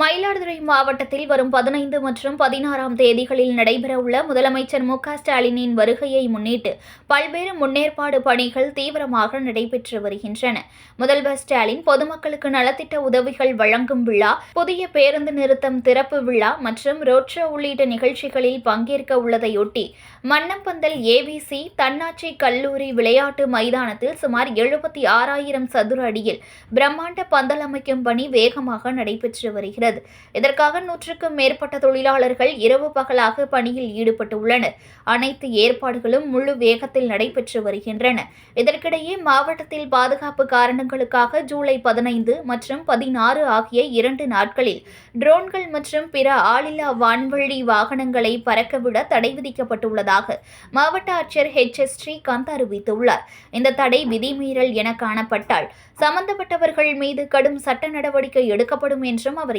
மயிலாடுதுறை மாவட்டத்தில் வரும் பதினைந்து மற்றும் பதினாறாம் தேதிகளில் நடைபெறவுள்ள முதலமைச்சர் மு ஸ்டாலினின் வருகையை முன்னிட்டு பல்வேறு முன்னேற்பாடு பணிகள் தீவிரமாக நடைபெற்று வருகின்றன. முதல்வர் ஸ்டாலின் பொதுமக்களுக்கு நலத்திட்ட உதவிகள் வழங்கும் விழா புதிய பேருந்து நிறுத்தம் திறப்பு விழா மற்றும் ரோட் ஷோ உள்ளிட்ட நிகழ்ச்சிகளில் பங்கேற்க உள்ளதையொட்டி மன்னம்பந்தல் ஏவிசி தன்னாட்சி கல்லூரி விளையாட்டு மைதானத்தில் சுமார் எழுபத்தி ஆறாயிரம் சதுர அடியில் பிரம்மாண்ட பந்தல் அமைக்கும் பணி வேகமாக நடைபெற்று வருகிறது. இதற்காக நூற்றுக்கும் மேற்பட்ட தொழிலாளர்கள் இரவு பகலாக பணியில் ஈடுபட்டுள்ளனர். அனைத்து ஏற்பாடுகளும் முழு வேகத்தில் நடைபெற்று வருகின்றன. இதற்கிடையே மாவட்டத்தில் பாதுகாப்பு காரணங்களுக்காக ஜூலை பதினைந்து மற்றும் பதினாறு ஆகிய இரண்டு நாட்களில் ட்ரோன்கள் மற்றும் பிற ஆளில்லா வான்வழி வாகனங்களை பறக்கவிட தடை விதிக்கப்பட்டுள்ளதாக மாவட்ட ஆட்சியர் ஹெச் எஸ். ஸ்ரீகாந்த் அறிவித்துள்ளார். இந்த தடை விதிமீறல் என காணப்பட்டால் சம்பந்தப்பட்டவர்கள் மீது கடும் சட்ட நடவடிக்கை எடுக்கப்படும் என்றும் அவர்